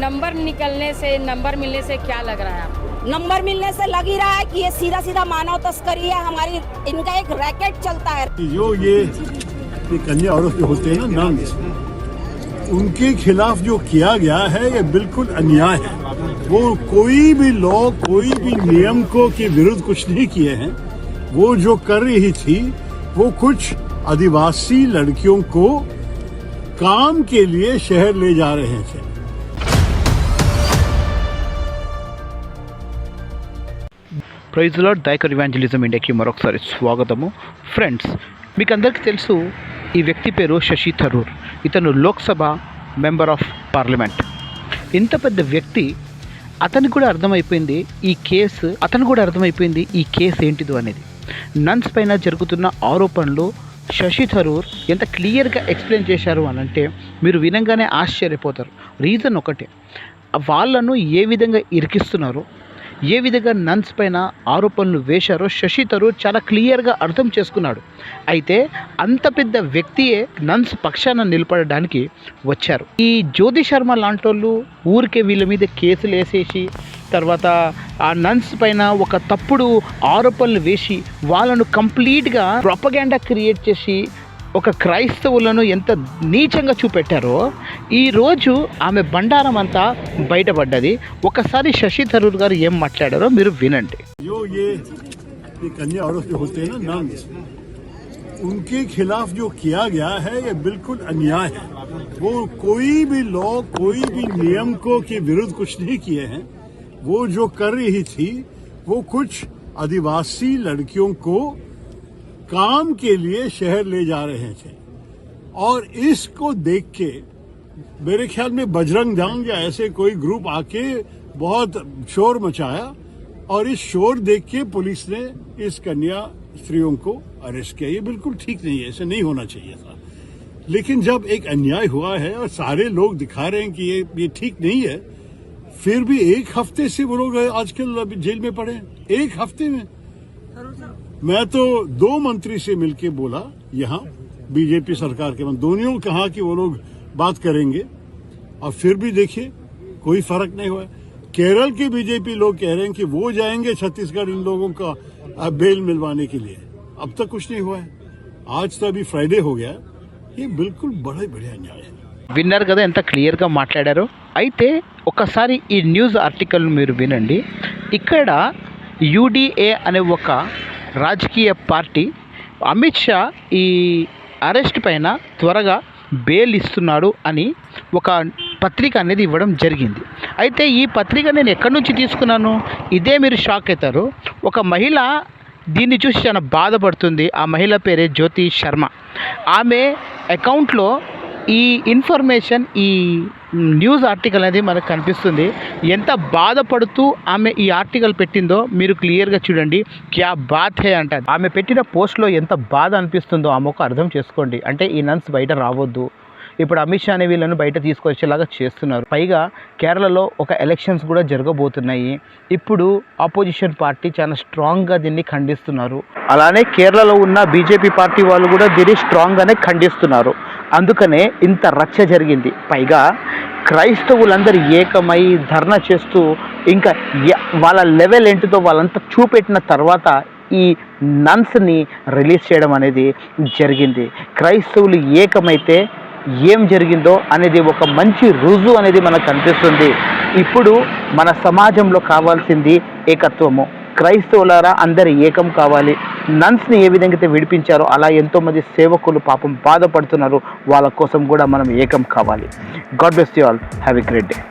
Number निकलने से number मिलने से क्या लग रहा है आपको? नंबर मिलने से लग ही रहा है कि ये सीधा सीधा मानव तस्करी है हमारी इनका एक रैकेट चलता है। जो ये ये कन्या औरत जो होते हैं ना नंस उनके खिलाफ जो किया गया है ये बिल्कुल अन्याय है। वो कोई भी लॉ कोई भी नियम को के विरुद्ध कुछ नहीं किए हैं। वो जो कर रही थी वो कुछ आदिवासी लड़कियों को काम के लिए शहर ले जा रहे थे। ప్రైజ్ లాడ్ దైకర్ ఇవాంజలిజం ఇండియాకి మరొకసారి స్వాగతము. ఫ్రెండ్స్ మీకు అందరికీ తెలుసు ఈ వ్యక్తి పేరు శశి థరూర్. ఇతను లోక్సభ మెంబర్ ఆఫ్ పార్లమెంట్. ఇంత పెద్ద వ్యక్తి అతనికి కూడా అర్థమైపోయింది ఈ కేసు అతను కూడా అర్థమైపోయింది ఈ కేసు ఏంటిదో అనేది. నన్స్ పైన జరుగుతున్న ఆరోపణలు శశి థరూర్ ఎంత క్లియర్గా ఎక్స్ప్లెయిన్ చేశారు అని అంటే మీరు వినంగానే ఆశ్చర్యపోతారు. రీజన్ ఒకటే వాళ్ళను ఏ విధంగా ఇరికిస్తున్నారో ఏ విధంగా నన్స్ పైన ఆరోపణలు వేశారో శశి తరూర్ చాలా క్లియర్గా అర్థం చేసుకున్నాడు. అయితే అంత పెద్ద వ్యక్తియే నన్స్ పక్షాన నిలబడడానికి వచ్చారు. ఈ జ్యోతి శర్మ లాంటి వాళ్ళు ఊరికే వీళ్ళ మీద కేసులు వేసేసి తర్వాత ఆ నన్స్ పైన ఒక తప్పుడు ఆరోపణలు వేసి వాళ్ళను కంప్లీట్గా ప్రొపగాండా క్రియేట్ చేసి ఒక క్రైస్తవులను ఎంత నీచంగా చూపెట్టారో ఈరోజు ఆమె బండారం అంతా బయటపడ్డది ఒకసారి శశి థరూర్ గారు ఏం మాట్లాడారో మీరు వినండి जो ये ये कन्या औरत जो होते हैं ना नंस उनके खिलाफ जो किया गया है ये बिल्कुल अन्याय है वो कोई भी लॉ कोई भी नियम को के विरुद्ध कुछ नहीं किए हैं वो जो कर रही थी वो कुछ आदिवासी लड़कियों को काम के लिए शहर ले जा रहे थे। और इसको देख के मेरे ख्याल में बजरंग दल या ऐसे कोई ग्रुप आके बहुत शोर मचाया और इस शोर देख के पुलिस ने इस कन्या स्त्रियों को अरेस्ट किया। ये बिल्कुल ठीक नहीं है, ऐसे नहीं होना चाहिए था। लेकिन जब एक अन्याय हुआ है और सारे लोग दिखा रहे हैं कि ये ये ठीक नहीं है, फिर भी एक हफ़्ते से वो लोग आजकल जेल में पड़े एक हफ़्ते में। मैं तो दो मंत्री से मिलके बोला यहाँ बीजेपी सरकार के मंत्री दोनों ने कहा कि वो लोग बात करेंगे और फिर भी देखिए कोई फर्क नहीं हुआ केरल के बीजेपी लोग कह रहे हैं कि वो जाएंगे छत्तीसगढ़ इन लोगों का अ, बेल मिलवाने के लिए अब तक कुछ नहीं हुआ है आज तो अभी फ्राइडे हो गया ये बिल्कुल बड़ा ही बढ़िया अन्याय है విన్నారు కదా ఎంత క్లియర్గా మాట్లాడారో అయితే ఒకసారి ఈ న్యూస్ ఆర్టికల్ మీరు వినండి ఇక్కడ యూడిఏ అనే ఒక రాజకీయ పార్టీ అమిత్ షా ఈ అరెస్ట్ పైన త్వరగా బెయిల్ ఇస్తున్నాడు అని ఒక పత్రిక అనేది ఇవ్వడం జరిగింది. అయితే ఈ పత్రిక నేను ఎక్కడి నుంచి తీసుకున్నాను? ఇదే మీరు షాక్ అవుతారు. ఒక మహిళ దీన్ని చూసి చాలా బాధపడుతుంది. ఆ మహిళ పేరే జ్యోతి శర్మ. ఆమె అకౌంట్లో ఈ ఇన్ఫర్మేషన్ ఈ న్యూస్ ఆర్టికల్ అనేది మనకు కనిపిస్తుంది. ఎంత బాధపడుతూ ఆమె ఈ ఆర్టికల్ పెట్టిందో మీరు క్లియర్గా చూడండి. క్యా బాత్ హే అంట ఆమె పెట్టిన పోస్ట్లో ఎంత బాధ అనిపిస్తుందో ఆమెకు అర్థం చేసుకోండి. అంటే ఈ నన్స్ బయట రావద్దు. ఇప్పుడు అమిత్ షా అనే వీళ్ళను బయట తీసుకొచ్చేలాగా చేస్తున్నారు. పైగా కేరళలో ఒక ఎలక్షన్స్ కూడా జరగబోతున్నాయి. ఇప్పుడు ఆపోజిషన్ పార్టీ చాలా స్ట్రాంగ్గా దీన్ని ఖండిస్తున్నారు. అలానే కేరళలో ఉన్న బీజేపీ పార్టీ వాళ్ళు కూడా దీన్ని స్ట్రాంగ్గానే ఖండిస్తున్నారు. అందుకనే ఇంత రచ్చ జరిగింది. పైగా క్రైస్తవులందరూ ఏకమై ధర్నా చేస్తూ ఇంకా వాళ్ళ లెవెల్ ఏంటిదో వాళ్ళంతా చూపెట్టిన తర్వాత ఈ నన్స్ని రిలీజ్ చేయడం అనేది జరిగింది. క్రైస్తవులు ఏకమైతే ఏం జరిగిందో అనేది ఒక మంచి రుజువు అనేది మనకు కనిపిస్తుంది. ఇప్పుడు మన సమాజంలో కావాల్సింది ఏకత్వము. క్రైస్తవులారా అందరు ఏకం కావాలి. నన్స్ని ఏ విధంగా అయితే విడిపించారో అలా ఎంతోమంది సేవకులు పాపం బాధపడుతున్నారు. వాళ్ళ కోసం కూడా మనం ఏకం కావాలి. God best you all. Have a great day.